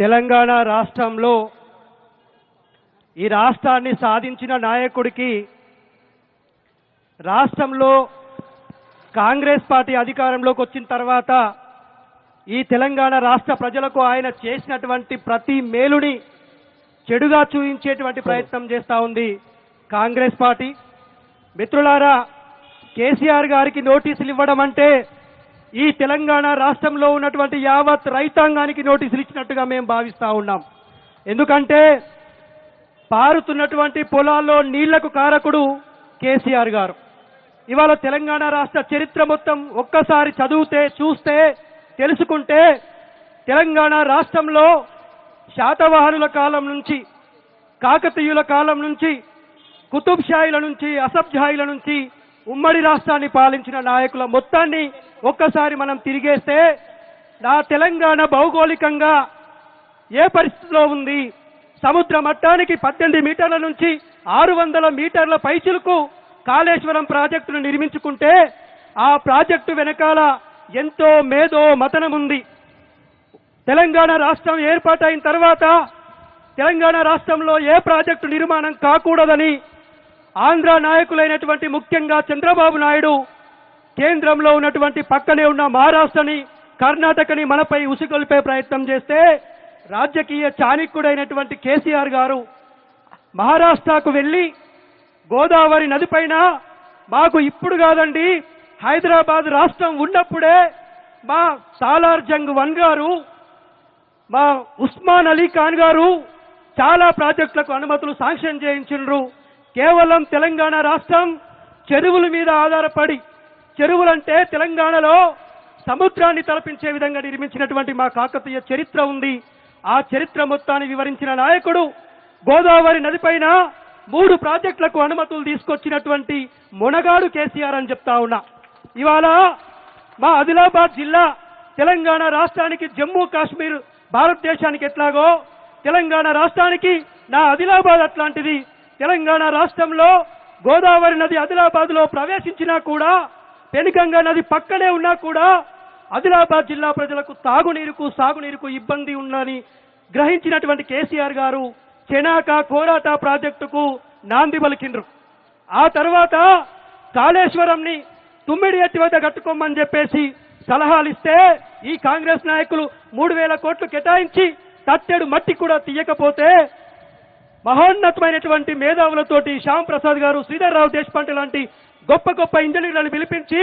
తెలంగాణ రాష్ట్రంలో ఈ రాష్ట్రాన్ని సాధించిన నాయకుడికి రాష్ట్రంలో కాంగ్రెస్ పార్టీ అధికారంలోకి వచ్చిన తర్వాత ఈ తెలంగాణ రాష్ట్ర ప్రజలకు ఆయన చేసినటువంటి ప్రతి మేలుని చెడుగా చూపించేటువంటి ప్రయత్నం చేస్తా ఉంది కాంగ్రెస్ పార్టీ. మిత్రులారా కేసీఆర్ గారికి నోటీసులు ఇవ్వడం అంటే ఈ తెలంగాణ రాష్ట్రంలో ఉన్నటువంటి యావత్ రైతాంగానికి నోటీసులు ఇచ్చినట్టుగా మేము భావిస్తా ఉన్నాం. ఎందుకంటే పారుతున్నటువంటి పొలాల్లో నీళ్ళకు కారకుడు కేసీఆర్ గారు. ఇవాళ తెలంగాణ రాష్ట్ర చరిత్ర మొత్తం ఒక్కసారి చదివితే చూస్తే తెలుసుకుంటే తెలంగాణ రాష్ట్రంలో శాతవాహనుల కాలం నుంచి కాకతీయుల కాలం నుంచి కుతుబ్ షాయిల నుంచి అసబ్జాయిల నుంచి ఉమ్మడి రాష్ట్రాన్ని పాలించిన నాయకుల మొత్తాన్ని ఒక్కసారి మనం తిరిగేస్తే నా తెలంగాణ భౌగోళికంగా ఏ పరిస్థితిలో ఉంది? సముద్ర మట్టానికి పద్దెనిమిది మీటర్ల నుంచి ఆరు వందల మీటర్ల పైచులకు కాళేశ్వరం ప్రాజెక్టును నిర్మించుకుంటే ఆ ప్రాజెక్టు వెనకాల ఎంతో మేధో మతనం ఉంది. తెలంగాణ రాష్ట్రం ఏర్పాటైన తర్వాత తెలంగాణ రాష్ట్రంలో ఏ ప్రాజెక్టు నిర్మాణం కాకూడదని ఆంధ్ర నాయకులైనటువంటి ముఖ్యంగా చంద్రబాబు నాయుడు కేంద్రంలో ఉన్నటువంటి పక్కనే ఉన్న మహారాష్ట్రని కర్ణాటకని మనపై ఉసిగొల్పే ప్రయత్నం చేస్తే రాజకీయ చాణిక్యుడైనటువంటి కేసీఆర్ గారు మహారాష్ట్రకు వెళ్ళి గోదావరి నదిపైన మాకు ఇప్పుడు కాదండి హైదరాబాద్ రాష్ట్రం ఉన్నప్పుడే మా సాలార్ జంగ్ వన్ గారు మా ఉస్మాన్ అలీ ఖాన్ గారు చాలా ప్రాజెక్టులకు అనుమతులు శాంక్షన్ చేయించిండ్రు. కేవలం తెలంగాణ రాష్ట్రం చెరువుల మీద ఆధారపడి చెరువులంటే తెలంగాణలో సముద్రాన్ని తలపించే విధంగా నిర్మించినటువంటి మా కాకతీయ చరిత్ర ఉంది. ఆ చరిత్ర మొత్తాన్ని వివరించిన నాయకుడు గోదావరి నదిపైన మూడు ప్రాజెక్టులకు అనుమతులు తీసుకొచ్చినటువంటి మునగాడు కేసీఆర్ అని చెప్తా ఉన్నా. ఇవాళ మా ఆదిలాబాద్ జిల్లా తెలంగాణ రాష్ట్రానికి జమ్మూ కాశ్మీర్ భారతదేశానికి ఎట్లాగో తెలంగాణ రాష్ట్రానికి నా ఆదిలాబాద్ అట్లాంటిది. తెలంగాణ రాష్ట్రంలో గోదావరి నది ఆదిలాబాద్లో ప్రవేశించినా కూడా పెనుగంగా నది పక్కనే ఉన్నా కూడా ఆదిలాబాద్ జిల్లా ప్రజలకు తాగునీరుకు సాగునీరుకు ఇబ్బంది ఉందని గ్రహించినటువంటి కేసీఆర్ గారు చెనాక కోరాట ప్రాజెక్టుకు నాంది పలికిండ్రు. ఆ తర్వాత కాళేశ్వరంని తుమ్మిడి ఎత్తి వద్ద కట్టుకోమని చెప్పేసి సలహాలు ఇస్తే ఈ కాంగ్రెస్ నాయకులు మూడు వేల కోట్లు కేటాయించి తట్టెడు మట్టి కూడా తీయకపోతే మహోన్నతమైనటువంటి మేధావులతోటి శ్యామ్ ప్రసాద్ గారు శ్రీధర్ రావు దేశపాండే లాంటి గొప్ప గొప్ప ఇంజనీర్లను పిలిపించి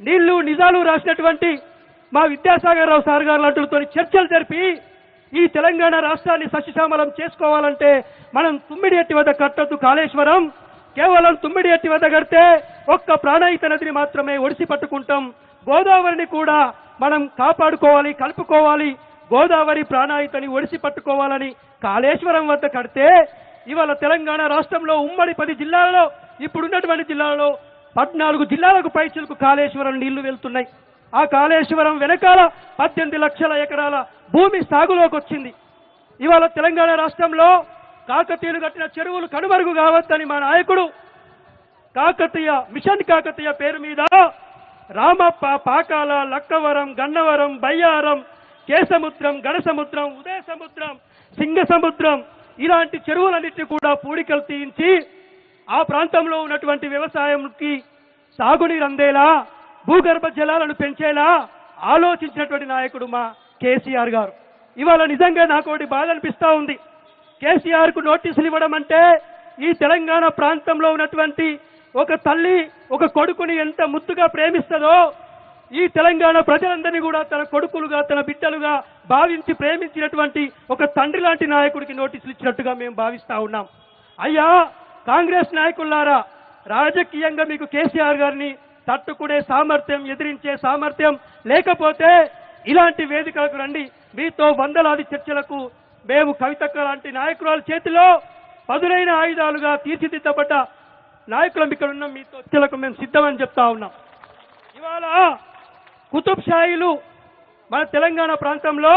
నీళ్ళు నిజాలు రాసినటువంటి మా విద్యాసాగర్ రావు సార్ గారు లాంటితో చర్చలు జరిపి ఈ తెలంగాణ రాష్ట్రాన్ని సస్యశ్యామలం చేసుకోవాలంటే మనం తుమ్మిడి ఎట్టి వద్ద కట్టొద్దు కాళేశ్వరం. కేవలం తుమ్మిడి ఎట్టి వద్ద కడితే ఒక్క ప్రాణాయిత నదిని మాత్రమే ఒడిసి పట్టుకుంటాం. గోదావరిని కూడా మనం కాపాడుకోవాలి కలుపుకోవాలి. గోదావరి ప్రాణాయితని ఒడిసి పట్టుకోవాలని కాళేశ్వరం వద్ద కడితే ఇవాళ తెలంగాణ రాష్ట్రంలో ఉమ్మడి పది జిల్లాలలో ఇప్పుడున్నటువంటి జిల్లాలలో పద్నాలుగు జిల్లాలకు పైచలకు కాళేశ్వరం నీళ్ళు వెళ్తున్నాయి. ఆ కాళేశ్వరం వెనకాల పద్దెనిమిది లక్షల ఎకరాల భూమి సాగులోకి వచ్చింది. ఇవాళ తెలంగాణ రాష్ట్రంలో కాకతీయులు కట్టిన చెరువులు కనుమరుగు కావద్దని మా నాయకుడు కాకతీయ మిషన్ కాకతీయ పేరు మీద రామప్ప పాకాల లక్కవరం గన్నవరం బయ్యారం కేసముద్రం గణసముద్రం ఉదయ సముద్రం సింగ సముద్రం ఇలాంటి చెరువులన్నింటినీ కూడా పూడికలు తీయించి ఆ ప్రాంతంలో ఉన్నటువంటి వ్యవసాయంకి సాగునీరు అందేలా భూగర్భ జలాలను పెంచేలా ఆలోచించినటువంటి నాయకుడు మా కేసీఆర్ గారు. ఇవాళ నిజంగా నాకు ఒకటి బాధ అనిపిస్తూ ఉంది. కేసీఆర్కు నోటీసులు ఇవ్వడం అంటే ఈ తెలంగాణ ప్రాంతంలో ఉన్నటువంటి ఒక తల్లి ఒక కొడుకుని ఎంత ముద్దుగా ప్రేమిస్తుందో ఈ తెలంగాణ ప్రజలందరినీ కూడా తన కొడుకులుగా తన బిడ్డలుగా భావించి ప్రేమించినటువంటి ఒక తండ్రి లాంటి నాయకుడికి నోటీసులు ఇచ్చినట్టుగా మేము భావిస్తా ఉన్నాం. అయ్యా కాంగ్రెస్ నాయకులారా రాజకీయంగా మీకు కేసీఆర్ గారిని తట్టుకునే సామర్థ్యం ఎదిరించే సామర్థ్యం లేకపోతే ఇలాంటి వేదికలకు రండి. మీతో వందలాది చర్చలకు మేము కవితక్క లాంటి నాయకురాల చేతిలో పదునైన ఆయుధాలుగా తీర్చిదిద్దబడ్డ నాయకులం ఇక్కడ ఉన్నాం మీతో చర్చలకు మేము సిద్ధమని చెప్తా ఉన్నాం. ఇవాళ కుతుబ్ షాయిలు మన తెలంగాణ ప్రాంతంలో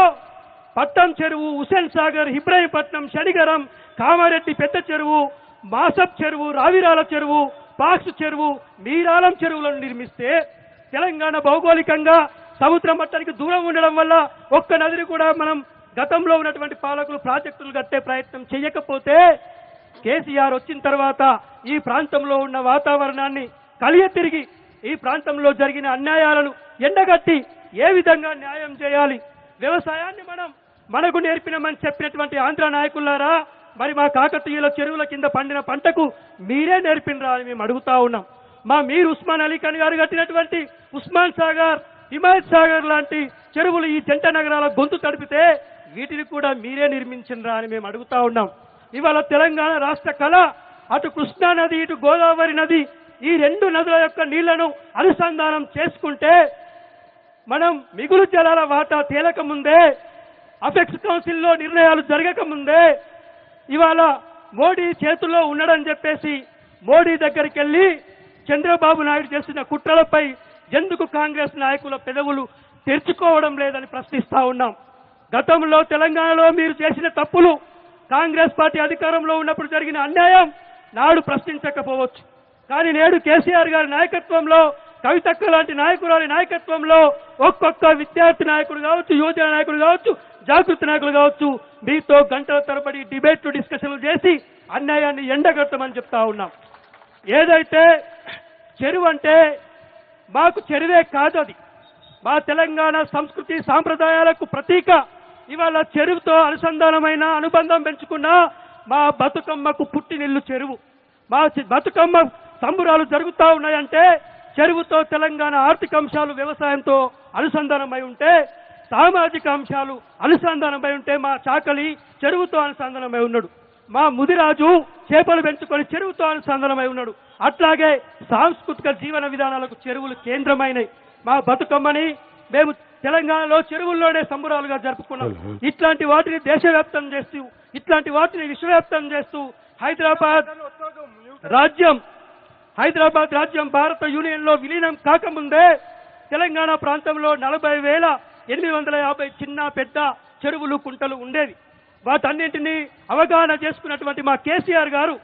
పట్టం చెరువు హుసేన్ సాగర్ ఇబ్రాహీంపట్నం శనిగరం కామారెడ్డి పెద్ద చెరువు మాసప్ చెరువు రావిరాల చెరువు పాక్స్ చెరువు మీరాలం చెరువులను నిర్మిస్తే తెలంగాణ భౌగోళికంగా సముద్ర మట్టానికి దూరం ఉండడం వల్ల ఒక్క నదిని కూడా మనం గతంలో ఉన్నటువంటి పాలకులు ప్రాజెక్టులు కట్టే ప్రయత్నం చేయకపోతే కేసీఆర్ వచ్చిన తర్వాత ఈ ప్రాంతంలో ఉన్న వాతావరణాన్ని కలియ తిరిగి ఈ ప్రాంతంలో జరిగిన అన్యాయాలను ఎండగట్టి ఏ విధంగా న్యాయం చేయాలి? వ్యవసాయాన్ని మనం మనకు నేర్పినమని చెప్పినటువంటి ఆంధ్ర నాయకులారా మరి మా కాకతీయుల చెరువుల కింద పండిన పంటకు మీరే నేర్పినరా అని మేము అడుగుతా ఉన్నాం. మా మీరు ఉస్మాన్ అలీ ఖాన్ గారు కట్టినటువంటి ఉస్మాన్ సాగర్ హిమాయత్ సాగర్ లాంటి చెరువులు ఈ జంట నగరాల గొంతు తడిపితే వీటిని కూడా మీరే నిర్మించినరా అని మేము అడుగుతా ఉన్నాం. ఇవాళ తెలంగాణ రాష్ట్ర కళ అటు కృష్ణా నది ఇటు గోదావరి నది ఈ రెండు నదుల యొక్క నీళ్ళను అనుసంధానం చేసుకుంటే మనం మిగులు జలాల వాటా తేలక ముందే అపెక్స్ కౌన్సిల్లో నిర్ణయాలు జరగక ముందే ఇవాళ మోడీ చేతుల్లో ఉండడం చెప్పేసి మోడీ దగ్గరికి వెళ్ళి చంద్రబాబు నాయుడు చేసిన కుట్రలపై ఎందుకు కాంగ్రెస్ నాయకుల పెదవులు తెరుచుకోవడం లేదని ప్రశ్నిస్తా ఉన్నాం. గతంలో తెలంగాణలో మీరు చేసిన తప్పులు కాంగ్రెస్ పార్టీ అధికారంలో ఉన్నప్పుడు జరిగిన అన్యాయం నాడు ప్రశ్నించకపోవచ్చు. కానీ నేడు కేసీఆర్ గారి నాయకత్వంలో కవితక్క లాంటి నాయకురాలి నాయకత్వంలో ఒక్కొక్క విద్యార్థి నాయకుడు కావచ్చు యువజన నాయకుడు కావచ్చు జాగృతి నాయకులు కావచ్చు మీతో గంటల తరబడి డిబేట్లు డిస్కషన్లు చేసి అన్యాయాన్ని ఎండగట్టమని చెప్తా ఉన్నాం. ఏదైతే చెరువు అంటే మాకు చెరువే కాదు అది. మా తెలంగాణ సంస్కృతి సాంప్రదాయాలకు ప్రతీక. ఇవాళ చెరువుతో అనుసంధానమైన అనుబంధం పెంచుకున్న మా బతుకమ్మకు పుట్టినిల్లు చెరువు. మా బతుకమ్మ సంబురాలు జరుగుతూ ఉన్నాయంటే చెరువుతో తెలంగాణ ఆర్థిక అంశాలు వ్యవసాయంతో అనుసంధానమై ఉంటే సామాజిక అంశాలు అనుసంధానమై ఉంటే మా చాకలి చెరువుతో అనుసంధానమై ఉన్నాడు. మా ముదిరాజు చేపలు పెంచుకొని చెరువుతో అనుసంధానమై ఉన్నాడు. అట్లాగే సాంస్కృతిక జీవన విధానాలకు చెరువులు కేంద్రమైనవి మా బతుకమ్మని మేము తెలంగాణలో చెరువుల్లోనే సంబురాలుగా జరుపుకున్నాం. ఇట్లాంటి వాటిని దేశవ్యాప్తం చేస్తూ ఇట్లాంటి వాటిని విశ్వవ్యాప్తం చేస్తూ హైదరాబాద్ రాజ్యం హైదరాబాద్ రాజ్యం భారత యూనియన్లో విలీనం కాకముందే తెలంగాణ ప్రాంతంలో నలభై వేల ఎనిమిది వందల యాభై చిన్న పెద్ద చెరువులు కుంటలు ఉండేవి. వాటన్నింటినీ అవగాహన చేసుకున్నటువంటి మా కేసీఆర్ గారు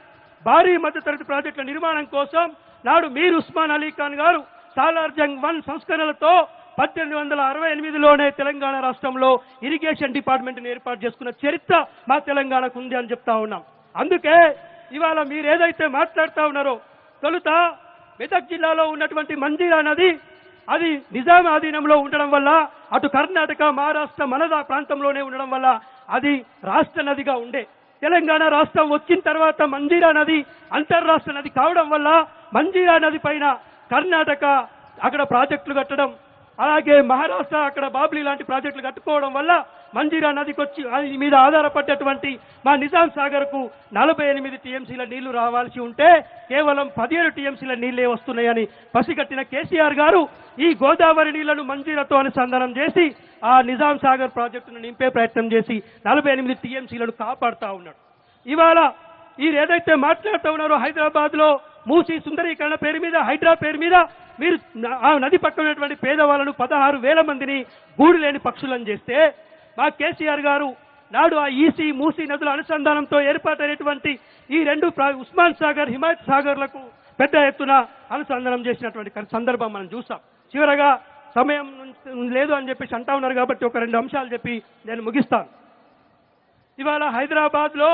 భారీ మధ్యతరగతి ప్రాజెక్టుల నిర్మాణం కోసం నాడు మీర్ ఉస్మాన్ అలీ ఖాన్ గారు సాలార్ జంగ్ వన్ సంస్కరణలతో పద్దెనిమిది వందల అరవై ఎనిమిదిలోనే తెలంగాణ రాష్ట్రంలో ఇరిగేషన్ డిపార్ట్మెంట్ని ఏర్పాటు చేసుకున్న చరిత్ర మా తెలంగాణకు ఉంది అని చెప్తా ఉన్నాం. అందుకే ఇవాళ మీరు ఏదైతే మాట్లాడుతూ ఉన్నారో తొలుత మెదక్ జిల్లాలో ఉన్నటువంటి మంజీరా నది అది నిజాం ఆధీనంలో ఉండడం వల్ల అటు కర్ణాటక మహారాష్ట్ర మనదా ప్రాంతంలోనే ఉండడం వల్ల అది రాష్ట్ర నదిగా ఉండే. తెలంగాణ రాష్ట్రం వచ్చిన తర్వాత మంజీరా నది అంతర్రాష్ట్ర నది కావడం వల్ల మంజీరా నది పైన కర్ణాటక అక్కడ ప్రాజెక్టులు కట్టడం అలాగే మహారాష్ట్ర అక్కడ బాబ్లీ లాంటి ప్రాజెక్టులు కట్టుకోవడం వల్ల మంజీరా నదికి వచ్చి మీద ఆధారపడ్డటువంటి మా నిజాం సాగర్కు నలభై ఎనిమిది టీఎంసీల నీళ్ళు రావాల్సి ఉంటే కేవలం పదిహేడు టీఎంసీల నీళ్ళే వస్తున్నాయని పసిగట్టిన కేసీఆర్ గారు ఈ గోదావరి నీళ్ళను మంజీరాతో అనుసంధానం చేసి ఆ నిజాం సాగర్ ప్రాజెక్టును నింపే ప్రయత్నం చేసి నలభై ఎనిమిది టీఎంసీలను కాపాడుతా ఉన్నాడు. ఇవాళ మీరు ఏదైతే మాట్లాడుతూ ఉన్నారో హైదరాబాద్లో మూసి సుందరీకరణ పేరు మీద హైడ్రా పేరు మీద మీరు ఆ నది పక్కన ఉన్నటువంటి పేదవాళ్ళను పదహారు వేల మందిని గూడు లేని పక్షులను చేస్తే మా కేసీఆర్ గారు నాడు ఆ ఈసీ మూసీ నదుల అనుసంధానంతో ఏర్పాటైనటువంటి ఈ రెండు ఉస్మాన్ సాగర్ హిమాయత్ సాగర్లకు పెద్ద ఎత్తున అనుసంధానం చేసినటువంటి సందర్భం మనం చూసాం. చివరగా సమయం లేదు అని చెప్పేసి అంటా ఉన్నారు కాబట్టి ఒక రెండు అంశాలు చెప్పి నేను ముగిస్తాను. ఇవాళ హైదరాబాద్లో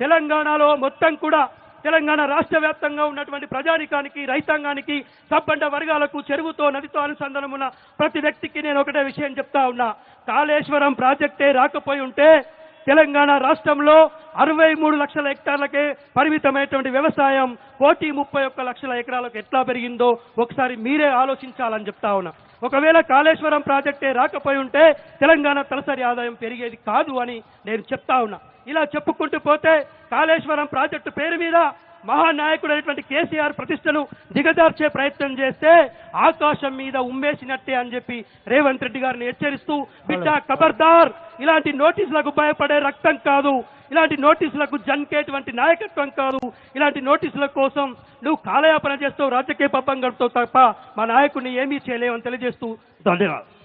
తెలంగాణలో మొత్తం కూడా తెలంగాణ రాష్ట్ర వ్యాప్తంగా ఉన్నటువంటి ప్రజానికానికి రైతాంగానికి సబ్బండ వర్గాలకు చెరువుతో నదితో అనుసంధానం ఉన్న ప్రతి వ్యక్తికి నేను ఒకటే విషయం చెప్తా ఉన్నా. కాళేశ్వరం ప్రాజెక్టే రాకపోయి ఉంటే తెలంగాణ రాష్ట్రంలో అరవై మూడు లక్షల హెక్టార్లకే పరిమితమైనటువంటి వ్యవసాయం కోటి ముప్పై ఒక్క లక్షల ఎకరాలకు ఎట్లా పెరిగిందో ఒకసారి మీరే ఆలోచించాలని చెప్తా ఉన్నా. ఒకవేళ కాళేశ్వరం ప్రాజెక్టే రాకపోయి ఉంటే తెలంగాణ తలసరి ఆదాయం పెరిగేది కాదు అని నేను చెప్తా ఉన్నా. ఇలా చెప్పుకుంటూ పోతే కాళేశ్వరం ప్రాజెక్టు పేరు మీద మహానాయకుడైనటువంటి కేసీఆర్ ప్రతిష్టను దిగజార్చే ప్రయత్నం చేస్తే ఆకాశం మీద ఉమ్మేసినట్టే అని చెప్పి రేవంత్ రెడ్డి గారిని హెచ్చరిస్తూ బిడ్డ ఖబర్దార్! ఇలాంటి నోటీసులకు భయపడే రక్తం కాదు. ఇలాంటి నోటీసులకు జన్కేటువంటి నాయకత్వం కాదు. ఇలాంటి నోటీసుల కోసం నువ్వు కాలయాపన చేస్తావు రాజకీయ పబ్బం గడుపుతావు తప్ప మా నాయకుడిని ఏమీ చేయలేవని తెలియజేస్తూ ధన్యవాదాలు.